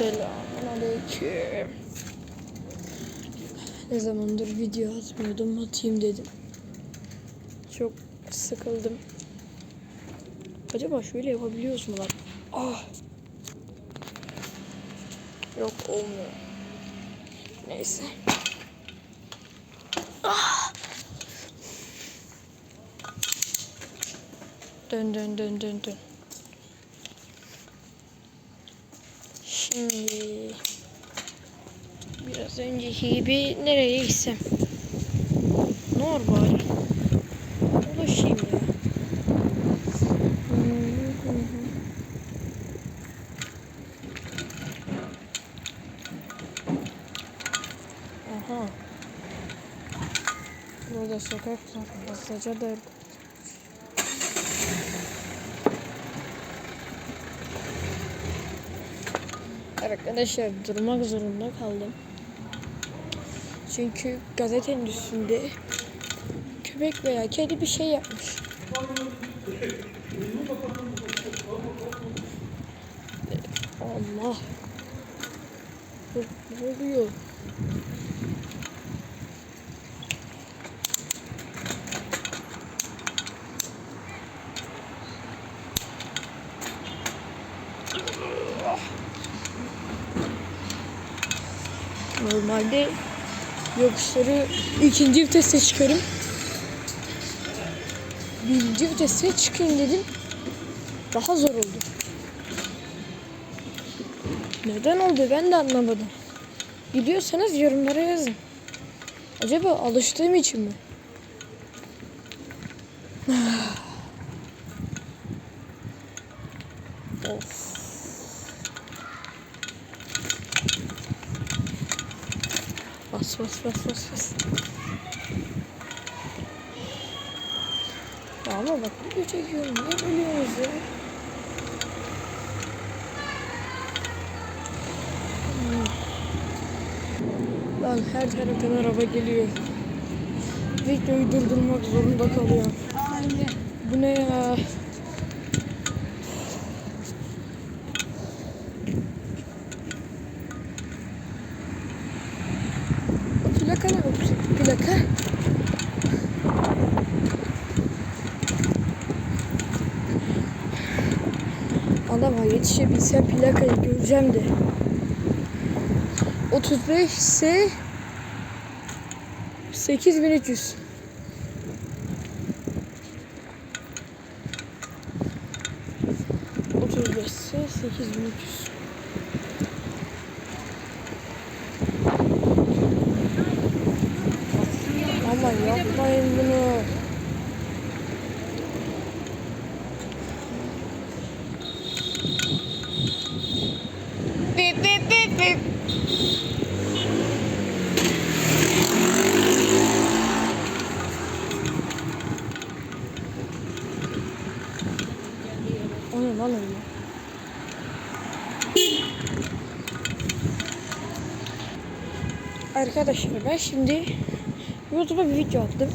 Selamünaleyküm. Ne zamandır video atmıyordum atayım dedim. Çok sıkıldım. Acaba şöyle yapabiliyoruz mu lan? Ah. Yok olmuyor. Neyse. Ah. Dön dön dön dön dön. Şimdi biraz önceki gibi nereye gitsem? Normal. Ulaşayım ya. Aha. Burada sokaklar fazlaca da Arkadaşlar durmak zorunda kaldım. Çünkü gazetenin üstünde köpek veya kedi bir şey yapmış. Allah. Ne oluyor? Normalde yokuşları ikinci vitese çıkarım. Birinci vitese çıkayım dedim. Daha zor oldu. Neden oldu ben de anlamadım. Biliyorsanız yorumlara yazın. Acaba alıştığım için mi? of. Bas bas bas bas bas. Ya ama bak video çekiyorum. Niye bölüyorsunuz ya? Hmm. Lan her taraftan araba geliyor. Videoyu durdurmak zorunda kalıyorum. Bu ne ya? Plaka ne bu? Plaka. Adama yetişebilsem plakayı göreceğim de. 35 ise 8300. Otuz beş ise sekiz bin üç yüz. Ama yapmayın bunu. Arkadaşlar ben şimdi YouTube'a bir video attım.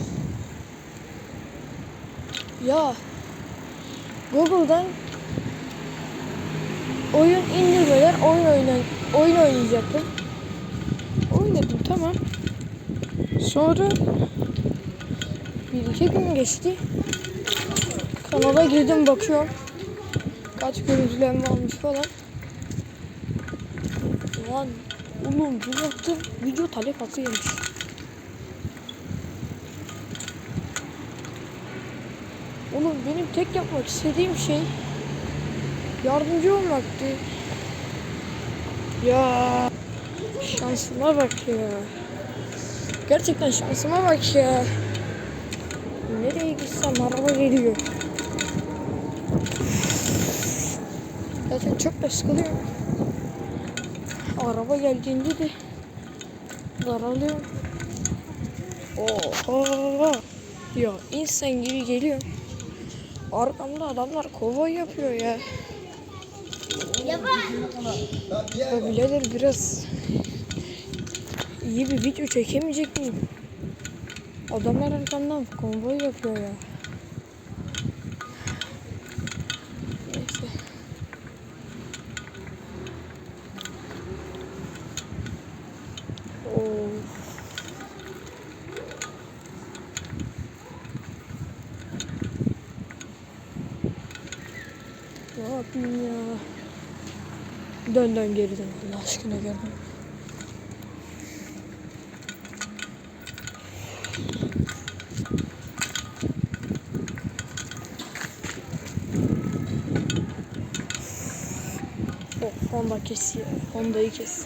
Ya Google'dan oyun indirmeler oyun oynan oyun oynayacaktım. Oynadım tamam. Sonra bir iki gün geçti. Kanala girdim bakıyorum. Kaç görüntülenme almış falan. Lan oğlum bir baktım video talep hakkı yemiş. Oğlum benim tek yapmak istediğim şey yardımcı olmaktı. Ya şansıma bak ya. Gerçekten şansıma bak ya. Nereye gitsem araba geliyor. Zaten çok da sıkılıyorum. Araba geldiğinde de daralıyorum. Oha! Ya insan gibi geliyor. Arkamda adamlar kovboy yapıyor ya. Ya birader biraz iyi bir video çekemeyecek miyim? Adamlar arkamdan konvoy yapıyor ya. Neyse. Dön geri dön Allah aşkına gel. Oh, Honda kesiyor. Honda'yı kes.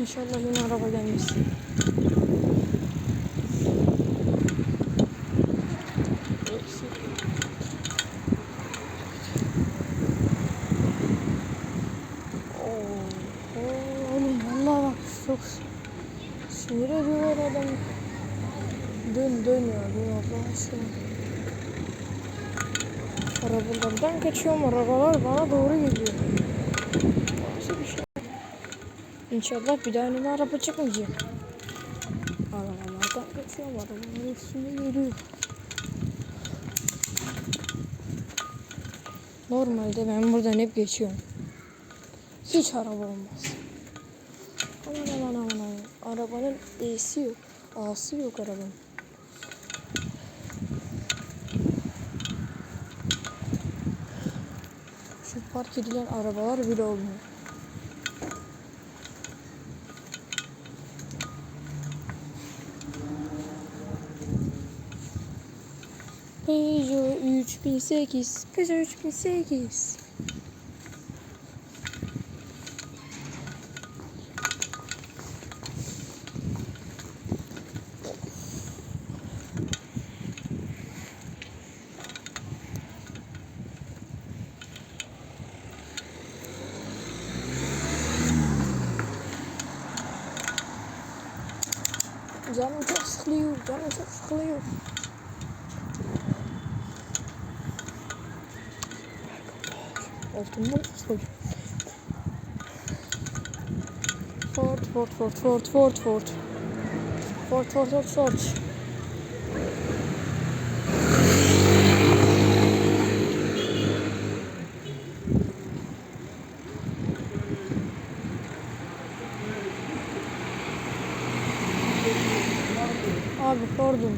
İnşallah yine araba gelmez. Oo, oğlum vallahi bak çok sinir ediyor adam. Dön dön Allah aşkına. Arabalardan arabalar bana doğru geliyor. Nasıl bir şey? İnşallah bir daha önüme araba çıkmayacak. Arabalardan kaçıyorum arabalar üstüne geliyor. Normalde ben buradan hep geçiyorum. Hiç araba olmaz. Aman aman aman aman. Arabanın E'si yok. A'sı yok arabanın. Park edilen arabalar bile olmuyor. Peugeot 3008 Peugeot 3008 dan is het geleerd. Of de mond is goed. Voort, voort, voort, voort, voort, voort. Voort, voort, voort, voort. Abi Ford'un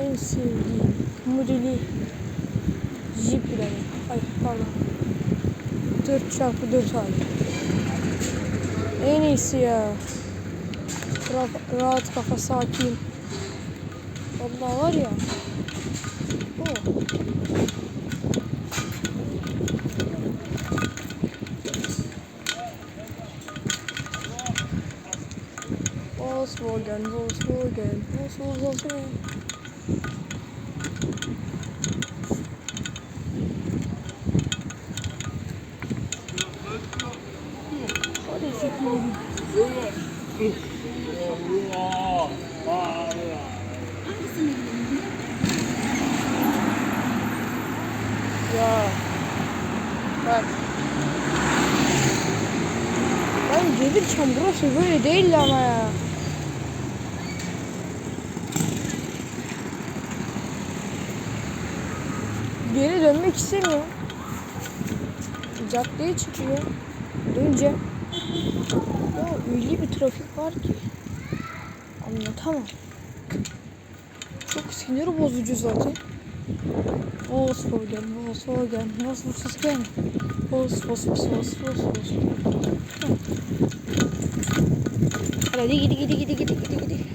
en sevdiğim modeli Jeep yani. Ay pardon. 4 çarpı 4 hali. En iyisi ya. Rahat, rahat kafa sakin. Vallahi var ya. O. Volkswagen, Volkswagen, Volkswagen. Hadi çıkmayalım. Ya. Bak. Ben gelirken burası böyle değil ama ya. Geri dönmek istemiyor. Caddeye çıkıyor. Dönce. Ya öyle bir trafik var ki. Anlatamam. Çok sinir bozucu zaten. Volkswagen, Volkswagen. Volkswagen, Volkswagen, Volkswagen. Hadi gidi gidi gidi gidi gidi gidi.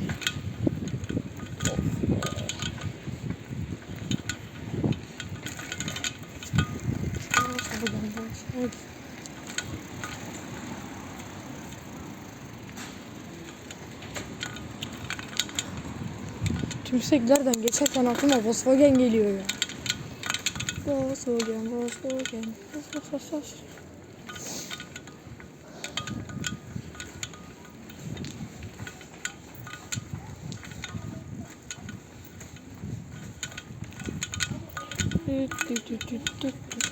Volkswagen. Tümseklerden geçerken aklıma Volkswagen geliyor ya. Volkswagen, Volkswagen, Volkswagen. Düt düt düt düt düt düt.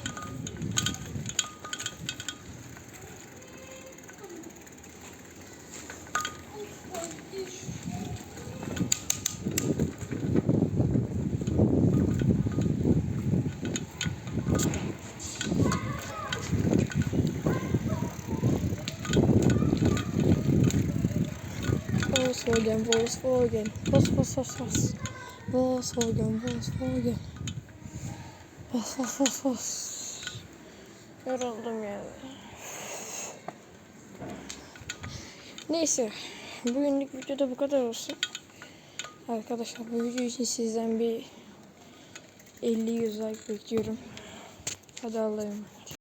Volkswagen, Volkswagen, Vos, vos, vos, vos. Volkswagen, Volkswagen. Of of of of. Yoruldum yani. Neyse. Bugünlük videoda bu kadar olsun. Arkadaşlar bu video için sizden bir 50-100 like bekliyorum. Hadi Allah'a emanet.